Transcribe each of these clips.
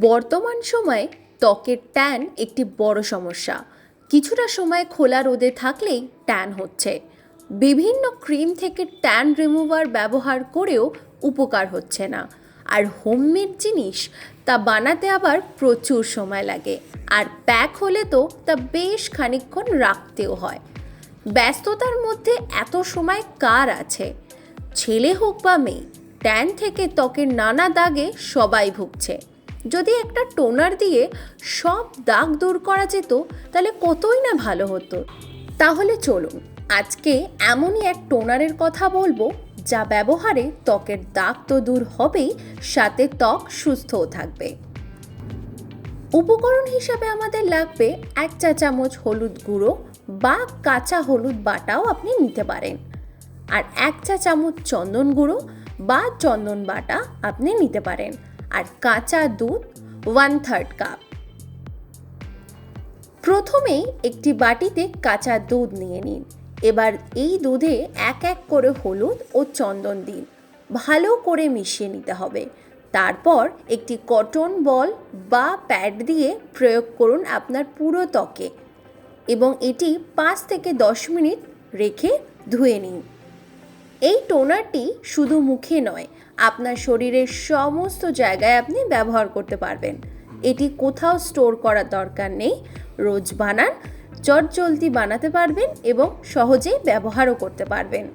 বর্তমান সময়ে ত্বকের ট্যান একটি বড় সমস্যা। কিছুটা সময় খোলা রোদে থাকলেই ট্যান হচ্ছে। বিভিন্ন ক্রিম থেকে ট্যান রিমুভার ব্যবহার করেও উপকার হচ্ছে না। আর হোমমেড জিনিস, তা বানাতে আবার প্রচুর সময় লাগে। আর প্যাক হলে তো তা বেশ খানিকক্ষণ রাখতেও হয়। ব্যস্ততার মধ্যে এত সময় কার আছে? ছেলে হোক বা মেয়ে, ট্যান থেকে ত্বকের নানা দাগে সবাই ভুগছে। যদি একটা টোনার দিয়ে সব দাগ দূর করা যেত, তাহলে কতই না ভালো হতো? তাহলে চলুন, আজকে এমনই এক টোনারের কথা বলব, যা ব্যবহারে ত্বকের দাগ তো দূর হবেই, সাথে ত্বক সুস্থও থাকবে। উপকরণ হিসাবে আমাদের লাগবে এক চা চামচ হলুদ গুঁড়ো বা কাঁচা হলুদ বাটাও আপনি নিতে পারেন। আর এক চা চামচ চন্দন গুঁড়ো বা চন্দন বাটা আপনি নিতে পারেন। আর কাঁচা দুধ ওয়ান থার্ড কাপ প্রথমেই একটি বাটিতে কাঁচা দুধ নিয়ে নিন। এবার এই দুধে এক এক করে হলুদ ও চন্দন দিন। ভালো করে মিশিয়ে নিতে হবে। তারপর একটি কটন বল বা প্যাড দিয়ে প্রয়োগ করুন আপনার পুরো ত্বকে এবং এটি পাঁচ থেকে দশ মিনিট রেখে ধুয়ে নিন। এই টোনারটি শুধু মুখে নয় আপনার শরীরের সমস্ত জায়গায় আপনি ব্যবহার করতে পারবেন। এটি কোথাও স্টোর করার দরকার নেই। রোজ বানান চটজলদি বানাতে পারবেন এবং সহজেই ব্যবহারও করতে পারবেন।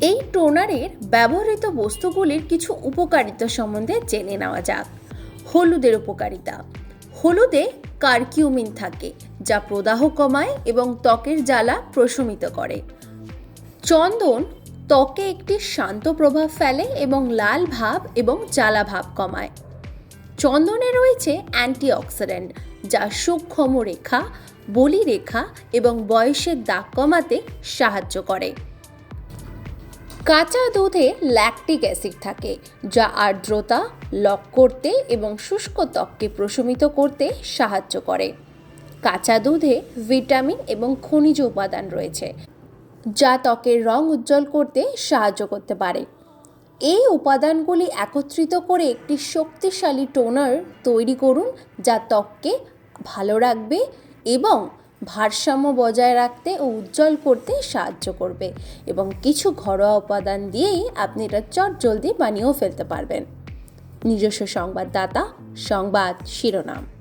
এই টোনারের ব্যবহৃত বস্তুগুলির কিছু উপকারিতা সম্বন্ধে জেনে নেওয়া যাক। হলুদের উপকারিতা। হলুদে কার্কিউমিন থাকে, যা প্রদাহ কমায় এবং ত্বকের জ্বালা প্রশমিত করে। চন্দন ত্বকে একটি শান্ত প্রভাব ফেলে এবং লাল ভাব এবং জ্বালা ভাব কমায়। চন্দনে রয়েছে অ্যান্টিঅক্সিডেন্ট, যা সূক্ষ্ম রেখা, বলি রেখা এবং বয়সের দাগ কমাতে সাহায্য করে। কাঁচা দুধে ল্যাকটিক অ্যাসিড থাকে, যা আর্দ্রতা, লক করতে এবং শুষ্ক ত্বককে প্রশমিত করতে সাহায্য করে। কাঁচা দুধে ভিটামিন এবং খনিজ উপাদান রয়েছে। যা ত্বকের রং উজ্জ্বল করতে সাহায্য করতে পারে। এই উপাদানগুলি একত্রিত করে একটি শক্তিশালী টোনার তৈরি করুন, যা ত্বককে ভালো রাখবে এবং ভারসাম্য বজায় রাখতে ও উজ্জ্বল করতে সাহায্য করবে এবং কিছু ঘরোয়া উপাদান দিয়েই আপনি এটা চট জলদি বানিয়েও ফেলতে পারবেন। নিজস্ব সংবাদদাতা, সংবাদ শিরোনাম।